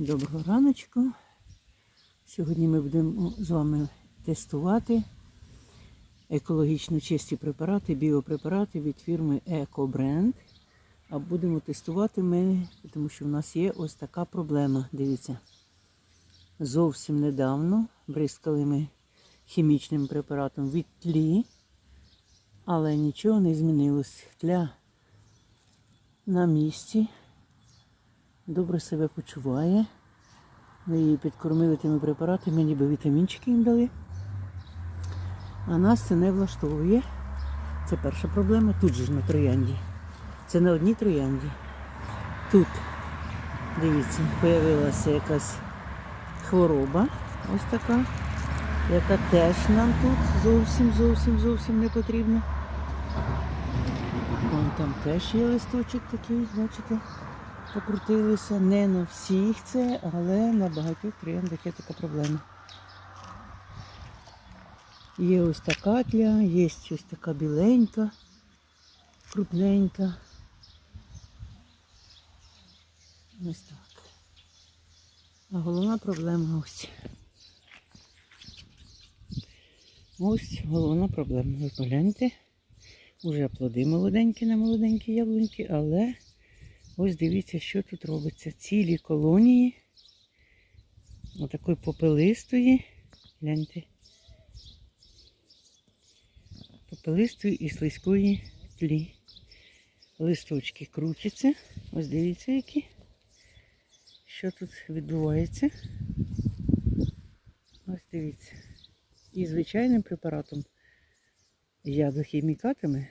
Доброго раночку. Сьогодні ми будемо з вами тестувати екологічно чисті препарати, біопрепарати від фірми EcoBrand. А будемо тестувати ми, тому що в нас є ось така проблема. Дивіться. Зовсім недавно бризкали ми хімічним препаратом від тлі, але нічого не змінилось. Тля на місці добре себе почуває. Ми її підкормили тими препаратами, ніби вітамінчики їм дали. А нас це не влаштовує. Це перша проблема. Тут же ж на троянді. Це на одній троянді. Тут, дивіться, з'явилася якась хвороба. Ось така, яка теж нам тут зовсім, зовсім, зовсім не потрібна. Вон там теж є листочок такий, бачите? Покрутилися. Не на всіх це, але на багатьох трояндах є така проблема. Є ось така тля, є ось така біленька, крупненька. Ось так. А головна проблема ось. Ось головна проблема. Ви погляньте. Уже плоди молоденькі на молоденькі яблуньки, але Ось дивіться, що тут робиться. Цілі колонії. Отакої попелистої. Гляньте. Попелистої і слизької тлі. Листочки крутяться. Ось дивіться, які. Що тут відбувається. Ось дивіться. І звичайним препаратом ядохімікатами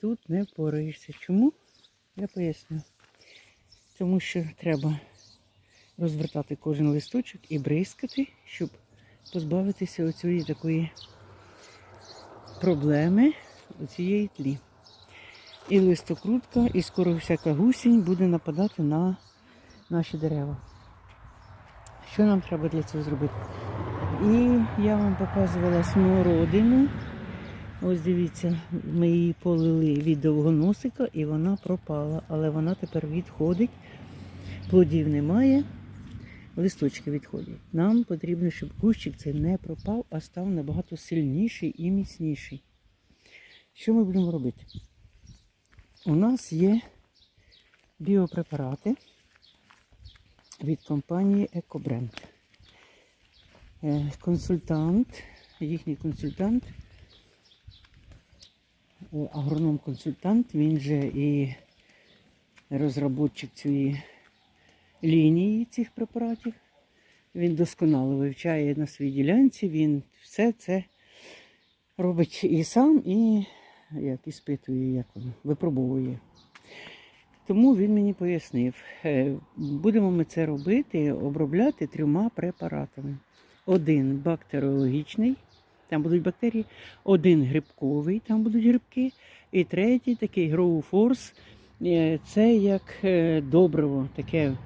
тут не впораєшся. Чому? Я поясню. Тому що треба розвертати кожен листочок і бризкати, щоб позбавитися оцієї такої проблеми, оцієї тлі. І листокрутка, і скоро всяка гусінь буде нападати на наші дерева. Що нам треба для цього зробити? І я вам показувала смородину. Ось дивіться, ми її полили від довгоносика і вона пропала. Але вона тепер відходить. Плодів немає, листочки відходять. Нам потрібно, щоб кущик цей не пропав, а став набагато сильніший і міцніший. Що ми будемо робити? У нас є біопрепарати від компанії EcoBrand. Е, Консультант, їхній консультант агроном-консультант, він же і розробник цієї лінії цих препаратів. Він досконало вивчає на своїй ділянці, він все це робить і сам, і як іспитує, як воно, випробовує. Тому він мені пояснив, е, будемо ми це робити, обробляти трьома препаратами. Один бактеріологічний, там будуть бактерії, один грибковий, там будуть грибки, і третій такий Force, е, це як е, добриво, таке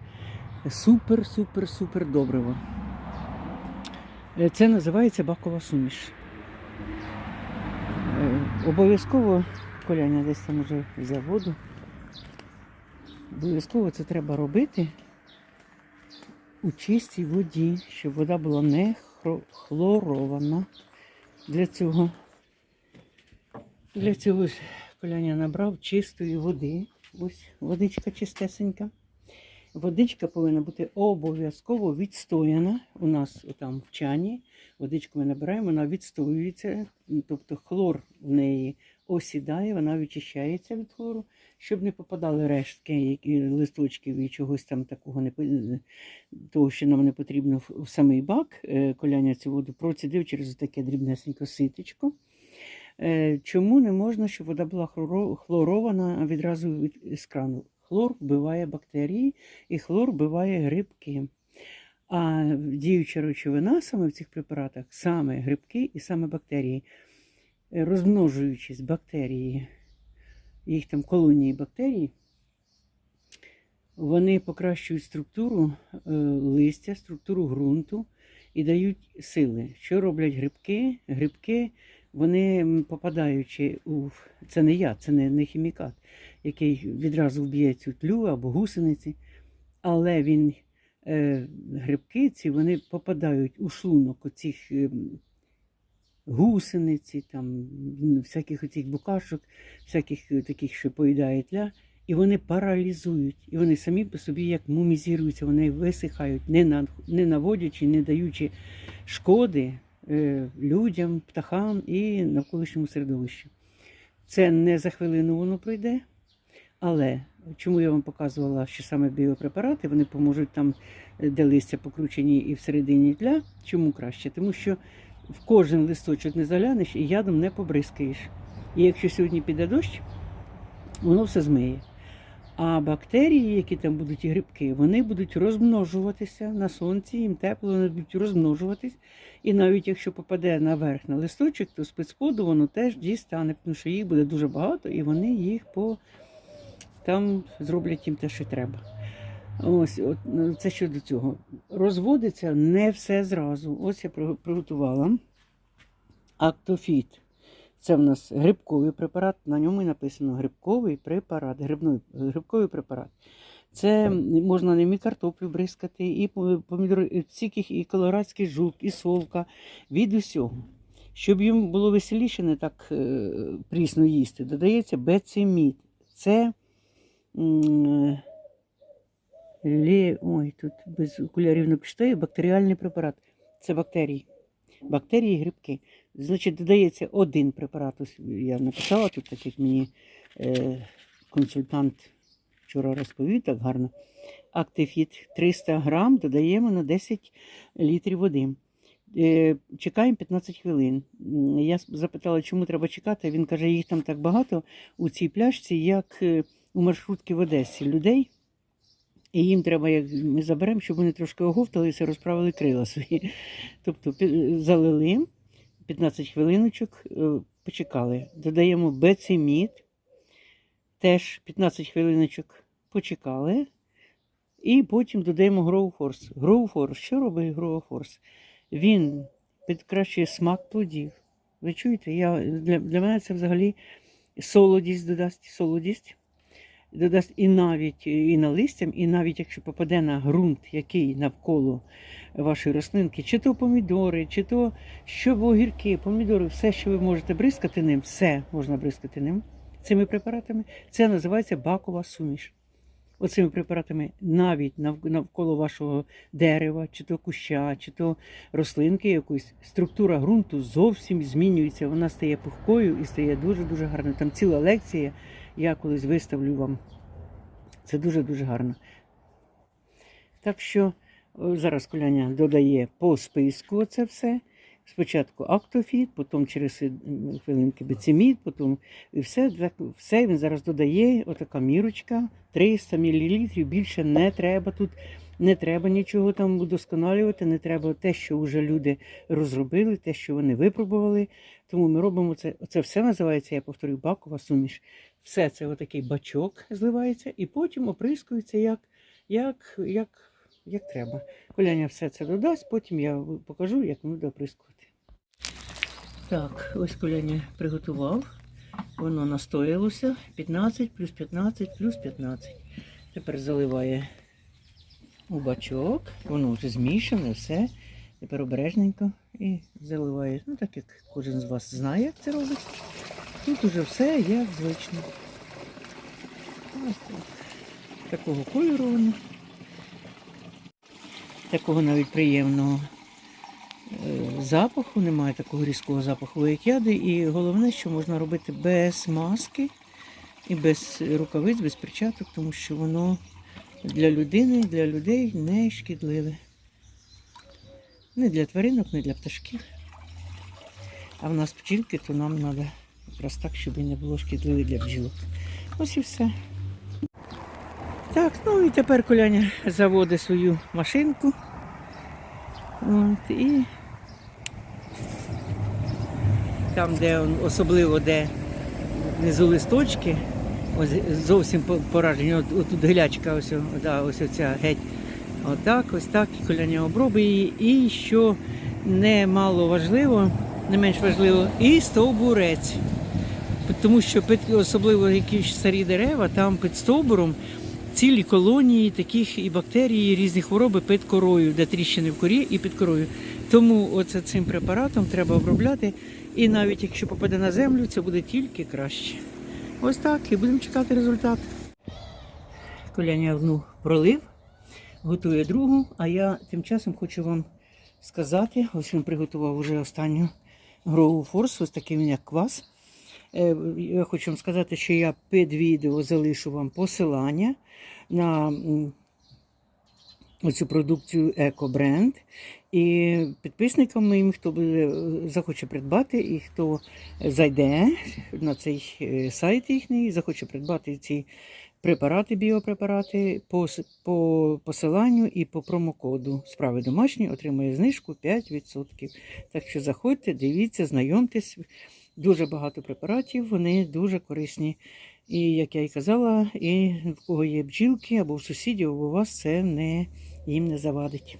супер-супер-супер добриво. Е, Це називається бакова суміш. Обов'язково, Коляня десь там уже взяв воду. Обов'язково це треба робити у чистій воді, щоб вода була не хлорована. Для цього для цього коляня набрав чистої води. Ось водичка чистесенька. Водичка повинна бути обов'язково відстояна. У нас там в чані. Водичку ми набираємо, вона відстоюється, тобто хлор в неї осідає, вона відчищається від хлору, щоб не попадали рештки, листочків і чогось там такого не того, що нам не потрібно в самий бак. Е, коляня цю воду процідив через таке дрібнесеньке ситечко. Е, чому не можна, щоб вода була хлорована відразу від з крану? Хлор вбиває бактерії і хлор вбиває грибки. А діюча речовина саме в цих препаратах, саме грибки і саме бактерії, розмножуючись бактерії, їх там колонії бактерій, вони покращують структуру е, листя, структуру ґрунту і дають сили. Що роблять грибки? Грибки, вони попадаючи у це не я, це не, не хімікат, який відразу вб'є цю тлю або гусениці, але він е, грибки ці вони попадають у шлунок оцих е, гусениці, там, всяких оцих букашок, всяких е, таких, що поїдає тля, і вони паралізують. І вони самі по собі як мумізіруються, вони висихають, не, не наводячи, не даючи шкоди е, людям, птахам і навколишньому середовищу. Це не за хвилину воно пройде, але чому я вам показувала, що саме біопрепарати вони поможуть там, е, де листя покручені і всередині тля. Чому краще? Тому що в кожен листочок не заглянеш і ядом не побризкаєш. І якщо сьогодні піде дощ, воно все змиє. А бактерії, які там будуть і грибки, вони будуть розмножуватися на сонці, їм тепло, вони будуть розмножуватись. І навіть якщо попаде наверх на листочок, то спецподу воно теж дістане, тому що їх буде дуже багато, і вони їх по там зроблять їм те, що треба. Ось, от, ну, це щодо цього. Розводиться не все зразу. Ось я приготувала Актофіт. Це в нас грибковий препарат, на ньому і написано грибковий препарат, грибний, грибковий препарат. Це можна ним і картоплю бризкати, і помідори, ціких, і колорадський жук, і солка, від усього. Щоб їм було веселіше, не так е, прісно їсти, додається бецимід. Це м, лє, ой, тут без окулярів не прочитаю, бактеріальний препарат. Це бактерії. Бактерії і грибки. Значить, додається один препарат. Ось я написала тут, так як мені е, консультант вчора розповів так гарно. Актифіт 300 грам додаємо на 10 літрів води. Е, Чекаємо 15 хвилин. Я запитала, чому треба чекати. Він каже, їх там так багато у цій пляшці, як е, у маршрутки в Одесі людей. І їм треба, як ми заберемо, щоб вони трошки оговталися, розправили крила свої. Тобто залили 15 хвилиночок, е, почекали. Додаємо бецимід, теж 15 хвилиночок почекали. І потім додаємо Гроуфорс. Гроуфорс, що робить Гроуфорс? Він підкращує смак плодів. Ви чуєте? Я, для, для мене це взагалі солодість додасть, солодість. Додасть і навіть і на листям, і навіть якщо попаде на ґрунт, який навколо вашої рослинки, чи то помідори, чи то що огірки, помідори, все, що ви можете бризкати ним, все можна бризкати ним цими препаратами. Це називається бакова суміш. Оцими препаратами навіть нав- навколо вашого дерева, чи то куща, чи то рослинки якоїсь, структура ґрунту зовсім змінюється. Вона стає пухкою і стає дуже-дуже гарною. Там ціла лекція, я колись виставлю вам. Це дуже-дуже гарно. Так що зараз Коляня додає по списку це все. Спочатку актофіт, потім через хвилинки бецемід, потім і все, все він зараз додає. Отака мірочка, 300 мл, більше не треба тут. Не треба нічого там удосконалювати, не треба те, що вже люди розробили, те, що вони випробували. Тому ми робимо це. Це все називається, я повторюю, бакова суміш. Все це отакий бачок зливається, і потім оприскується як, як, як, як треба. Коляня все це додасть, потім я покажу, як воно буде оприскувати. Так, ось Коляня приготував. Воно настоялося 15 плюс 15 плюс 15. Тепер заливає у бачок. Воно вже змішане, все. Тепер обережненько і заливає. Ну, так як кожен з вас знає, як це робить. Тут уже все як звично. Ось так. Такого кольору воно. Такого навіть приємного е, запаху, немає такого різкого запаху, як яди. І головне, що можна робити без маски і без рукавиць, без перчаток, тому що воно для людини, для людей не шкідливе. Не для тваринок, не для пташків. А в нас пчілки, то нам треба якраз так, щоб не було шкідливе для бджілок. Ось і все. Так, ну і тепер Коляня заводить свою машинку. От, і там, де особливо де внизу листочки, ось зовсім поражені. От, отут глячка, ось, да, ось оця геть. Отак, ось так, і Коляня обробить її. І що немало важливо, не менш важливо, і стовбурець. Тому що під, особливо якісь старі дерева, там під стовбуром цілі колонії таких і бактерій, і різних хвороб під корою, де тріщини в корі і під корою. Тому оце цим препаратом треба обробляти. І навіть якщо попаде на землю, це буде тільки краще. Ось так, і будемо чекати результат. Коляня одну пролив, готує другу, а я тим часом хочу вам сказати, ось він приготував вже останню грову форс, ось такий він як квас. Е, Я хочу вам сказати, що я під відео залишу вам посилання на оцю продукцію Екобренд. І підписникам моїм, хто буде, е, захоче придбати і хто зайде на цей е, сайт їхній, захоче придбати ці препарати, біопрепарати по, по посиланню і по промокоду справи домашні отримує знижку 5%. Так що заходьте, дивіться, знайомтесь. Дуже багато препаратів, вони дуже корисні. І як я і казала, і в кого є бджілки або в сусідів, або у вас це не, їм не завадить.